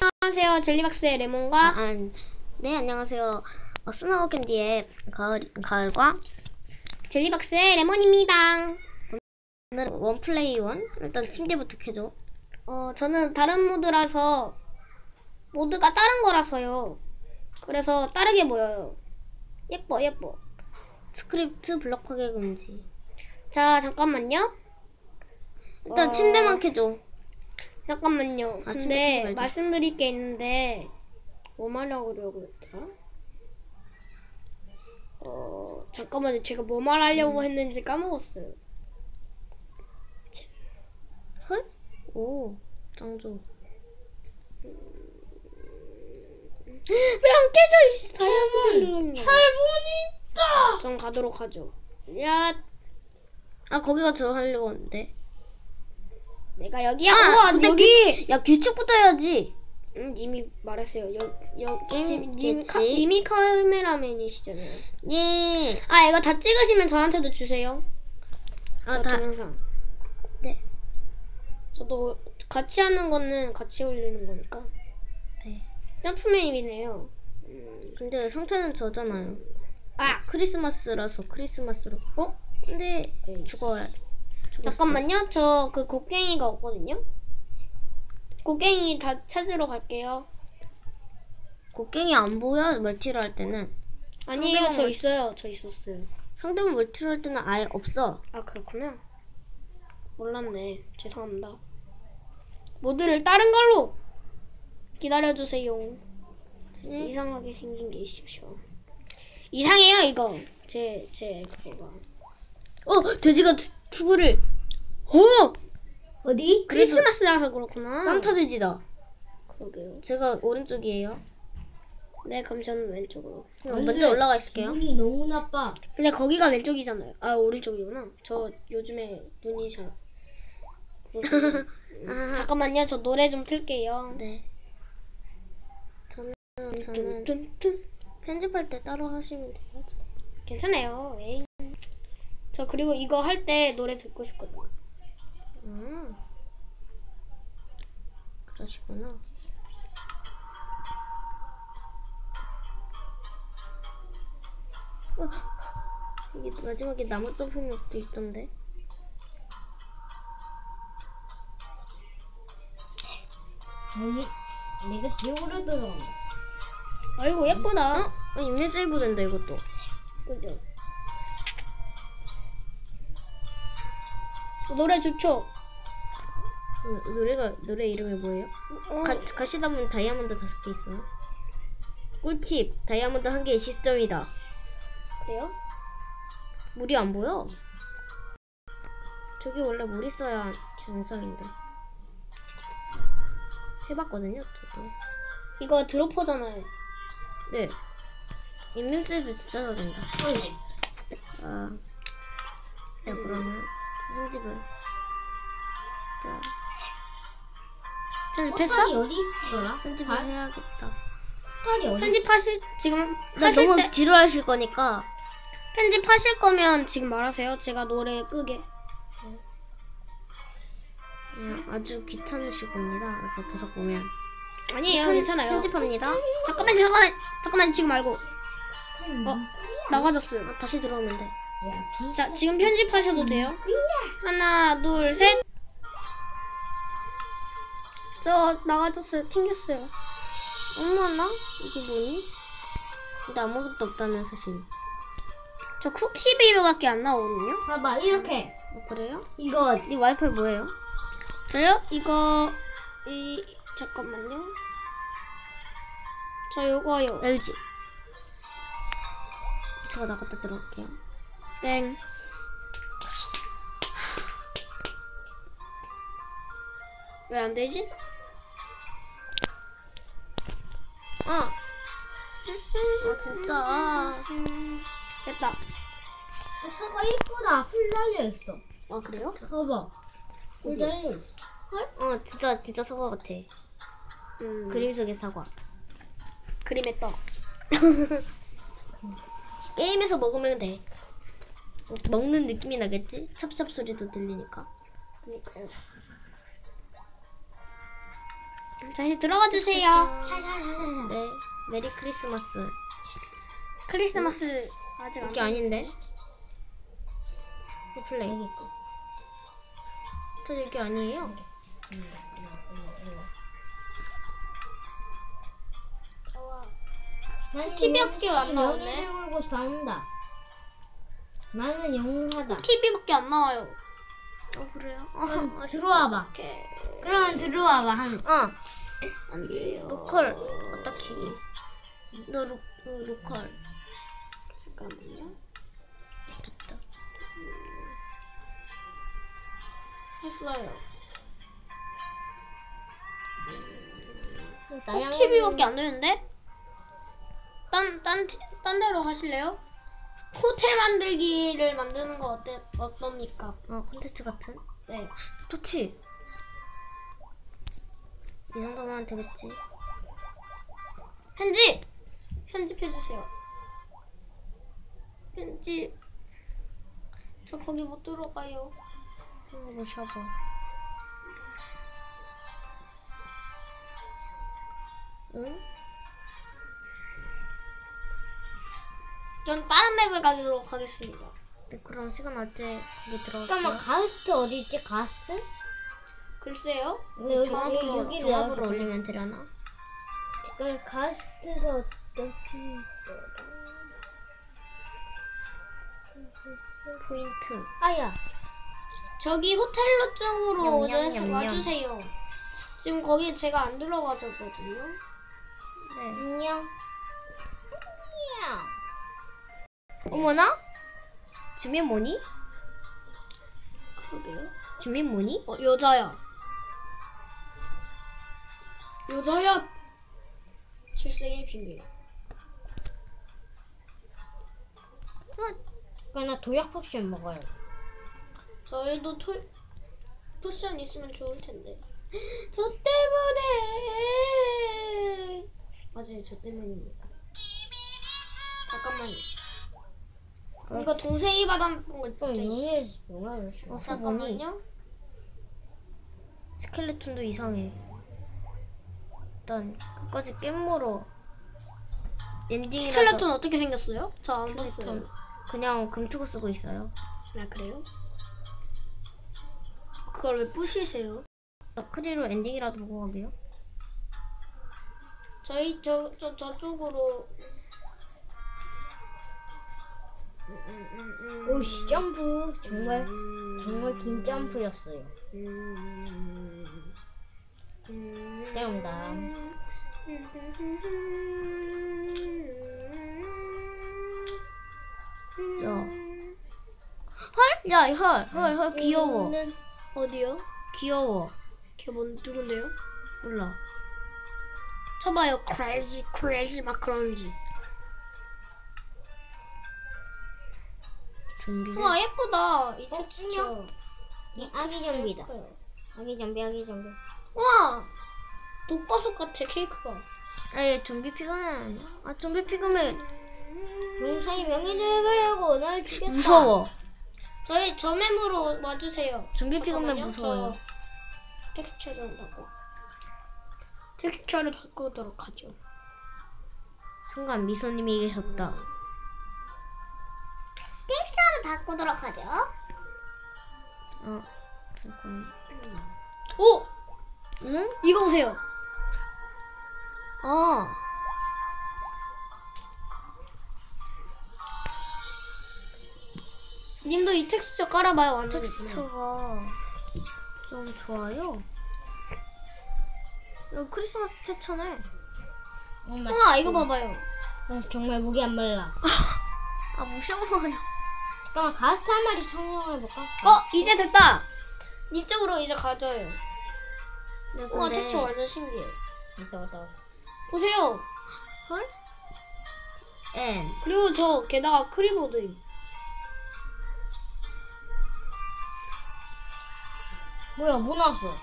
안녕하세요. 젤리박스의 레몬과 아, 아, 네 안녕하세요. 어, 스노우 캔디의 가을 가을과 젤리박스의 레몬입니다. 오늘 원 플레이 원 일단 침대부터 켜줘. 어, 저는 다른 모드라서 모드가 다른 거라서요. 그래서 다르게 보여요. 예뻐, 예뻐. 스크립트 블럭 파괴 금지. 자, 잠깐만요. 일단 어. 침대만 켜줘. 잠깐만요. 아, 근데. 말씀드릴 게 있는데 뭐 말하려고 그랬더라? 어, 잠깐만요. 제가 뭐 말하려고 했는지 까먹었어요. 헐? 오 짱조. 왜안 깨져 있어? 다이아몬드 철분이 있다. 전 가도록 하죠. 야, 아 거기가 저 하려고 했는데. 내가 여기야. 아 근데 여기. 규, 야 규칙부터 해야지. 음, 님이 말하세요. 여, 여, 지, 님, 카. 님이 카메라맨이시잖아요. 예. 아, 이거 다 찍으시면 저한테도 주세요. 저 아다 동영상. 네. 저도 같이 하는 거는 같이 올리는 거니까. 네. 점프맨이네요. 근데 상태는 저잖아요. 아, 크리스마스라서 크리스마스로. 어? 근데 죽어야. 죽었어. 잠깐만요. 저 그 곡괭이가 없거든요. 곡괭이 다 찾으러 갈게요. 곡괭이 안 보여 멀티를 할 때는. 상대방 저 멀- 있어요. 저 있었어요. 상대방 멀티를 할 때는 아예 없어. 아 그렇구나. 몰랐네. 죄송합니다. 모드를 다른 걸로 기다려주세요. 네. 이상하게 생긴 게 있으셔. 이상해요 이거. 제 제 그거가. 어 돼지가 투- 투구를. 어 어디? 크리스마스라서 그렇구나. 산타 돼지다. 그러게요. 제가 오른쪽이에요. 네 그럼 저는 왼쪽으로. 그럼 먼저 올라가 있을게요. 기분이 너무 나빠. 근데 거기가 왼쪽이잖아요. 아 오른쪽이구나. 저 요즘에 눈이 잘. 음, 잠깐만요. 저 노래 좀 틀게요. 네. 저는 저는 뚠뚠뚠. 편집할 때 따로 하시면 돼요. 괜찮아요. 에이. 저 그리고 이거 할 때 노래 듣고 싶거든요. 음. 그러시구나. 어, 이게 마지막에 나무 점프맵도 있던데. 아니, 내가 지옥으로 들어온다. 아이고 예쁘다. 어? 아, 인내 세이브 된다 이것도. 그죠? 노래 좋죠? 음, 노래가 노래 이름이 뭐예요? 어, 가, 가시다 보면 다이아몬드 다섯 개 있어요. 꿀팁 다이아몬드 한 개에 10점이다. 그래요? 물이 안 보여. 저기 원래 물 있어야 정상인데. 해봤거든요, 저도. 이거 드로퍼잖아요. 네. 인명세도 진짜 잘된다. 아, 네 그러면 편집을. 자, 편집했어? 팔이 어디 있더라? 편집을 팔? 해야겠다. 팔이 어디? 편집하실 지금 나 하실 너무 때 지루하실 거니까 편집하실 거면 지금 말하세요. 제가 노래 끄게. 그냥 아주 귀찮으실 겁니다. 이거 계속 보면. 아니에요, 편- 괜찮아요. 편집합니다. 잠깐만, 잠깐만, 잠깐만 지금 말고 어? 어? 나가졌어요. 아, 다시 들어오면 돼. 자, 지금 편집하셔도 돼요. 하나, 둘, 셋. 저 나가졌어요. 튕겼어요. 어머나? 이게 뭐니? 근데 아무것도 없다는 사실. 저 쿠키 베이버밖에 안 나오거든요. 봐봐, 이렇게. 어, 그래요? 이거 이 와이파이 뭐예요? 저요? 이거 이 잠깐만요. 저 요거요. LG. 제가 나갔다 들어올게요. 땡. 왜 안 되지? 아! 아, 진짜. 아, 됐다. 어, 사과 이쁘다. 풀 달려 있어. 아, 그래요? 봐봐. 풀 달려 있어. 어, 진짜, 진짜 사과 같아. 음, 그림 속의 사과. 그림의 떡. 게임에서 먹으면 돼. 먹는 느낌이 나겠지? 찹찹 소리도 들리니까. 그니까요. 다시 들어가 주세요. 샤샤샤샤. 네. 메리 크리스마스. 크리스마스 아직 안 이게 아닌데? 또 플레이. 있고. 저 이게 아니에요. TV밖에 안 영- 나오네. 영예를 걸고 싸운다. 나는 영사다. TV밖에 안 나와요. 어 그래요? 그럼 들어와봐. 오케이. 그러면 들어와봐 한. 어. 안 돼요. 로컬 키기? 너 로, 너 로컬. 잠깐만요. 됐다. 했어요. 나양- TV밖에 안 되는데? 딴, 딴, 티- 딴 데로 가실래요? 호텔 만들기를 만드는 거 어때, 어떻습니까? 어 콘텐츠 같은? 네. 좋지. 이 정도면 되겠지. 편집! 편집해주세요. 편집. 저 거기 못 들어가요. 한번 모셔봐. 응? 전 다른 맵을 가도록 하겠습니다. 네, 그럼 시간 거기 들어갈게요. 잠깐만 가스트 어디 있지? 가스트? 글쎄요? 왜 여기 종합으로, 여기 여기 종합으로 올리면 되려나? 잠깐 가스트가 어떻게 있더라? 포인트. 아야. 저기 호텔로 쪽으로 냠냠, 냠냠. 와주세요. 지금 거기 제가 안 들어가졌거든요. 네. 안녕. 어머나? 주민 뭐니? 그러게요. 주민 뭐니? 어, 여자야. 여자야. 출생의 비밀. 그럼 나 도약 포션 먹어요. 저희도 토, 포션 있으면 좋을 텐데. 저 때문에. 맞아요, 저 때문입니다. 잠깐만요. 이거 동생이 받은 거 진짜. 용해 줘. 어서 보니? 잠깐만요. 스켈레톤도 이상해. 일단 끝까지 깻물어. 엔딩이라도 스켈레톤 어떻게 생겼어요? 저 안 봤어요. 그냥 금투구 쓰고 있어요. 아 그래요? 그걸 왜 부시세요? 크리로 엔딩이라도 보고 가게요. 저희 저, 저 저쪽으로 오씨 점프 정말 정말 긴 점프였어요. 대형다. 야. 헐? 야, 헐, 헐, 헐, 귀여워. 는 어디요? 귀여워. 걔 뭔 누군데요? 몰라. 쳐봐요 크레이지 크레이지 막 그런지 좀비를. 우와 예쁘다 이 어, 텍스처 이 아기 좀비다. 아기 좀비 아기 좀비. 우와 독버섯 같아 케이크가 아, 얘 좀비 피그맨 아니야? 아, 좀비 피그맨 용사의 명예를 걸고 날 죽였다. 무서워. 저희 저mem으로 와주세요 좀비 피그맨 잠깐만요. 무서워요. 저 텍스처 좀 바꿔 텍스처를 바꾸도록 하죠 순간 미소님이 계셨다. 바꾸도록 하죠 어, 잠깐. 오! 응? 이거 보세요 어. 님도 이 텍스처 깔아봐요 완전 예쁘네. 텍스처가 좀 좋아요. 이거 크리스마스. 엄마, 우와 이거 봐봐요 어, 정말 목이 안 말라. 아, 무서워요. 잠깐만 가스트 한 마리 성공해볼까? 어 이제 됐다 이쪽으로 이제 가져요 네, 우와 근데 텍스처 완전 신기해 왔다. 왔다. 보세요 헐? N. 그리고 저 게다가 크리보드 뭐야 뭐 나왔어?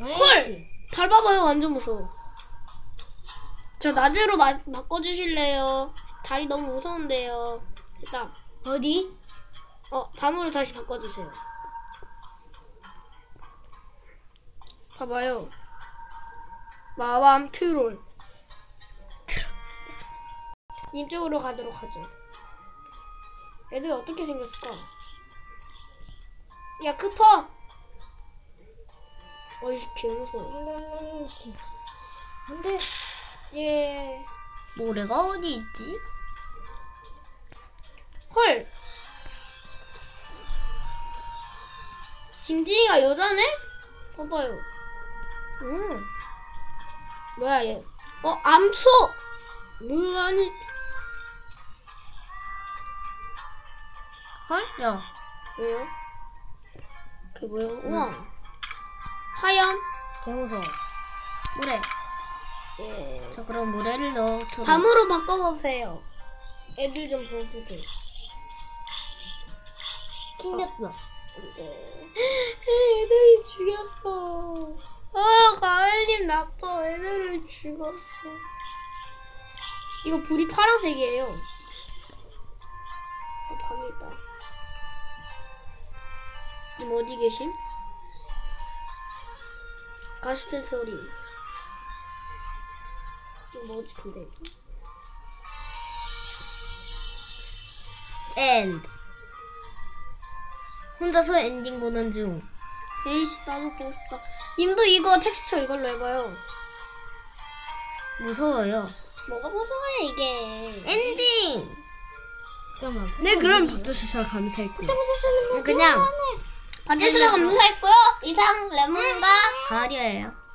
헐! 달 봐봐요 완전 무서워 저 낮으로 마, 바꿔주실래요? 달이 너무 무서운데요 일단 어디? 어 밤으로 다시 바꿔주세요 봐봐요 마밤 트롤. 이쪽으로 가도록 하죠. 애들 어떻게 생겼을까? 야 크퍼. 어이 개 무서워. 안 돼. 예. 모래가 어디 있지? 헐. 징징이가 여자네? 봐봐요. 음. 뭐야 얘? 어 암소. 물 아니. 헐? 야, 왜요? 그게 뭐야? 우와. 하얀. 개무서워. 모래. 예. 자, 그럼 모래를 넣도록. 밤으로 바꿔보세요. 애들 좀 보게. 튕겼어. 네. 애들이 죽였어. 아, 가을님 나빠. 애들을 죽였어. 이거 불이 파란색이에요. 아, 밤이다. 님 어디 계심? 가스트 소리. 이거 뭐지, 근데 이거? 혼자서 엔딩 보는 중. 에이씨, 나도 보고 싶다. 님도 이거 텍스처 이걸로 해봐요. 무서워요. 뭐가 무서워요, 이게. 엔딩! 잠깐만. 네, 그럼 박조시설 감사했고요. 그냥 봐주셔서 감사했고요. 이상 레몬과 가을이에요.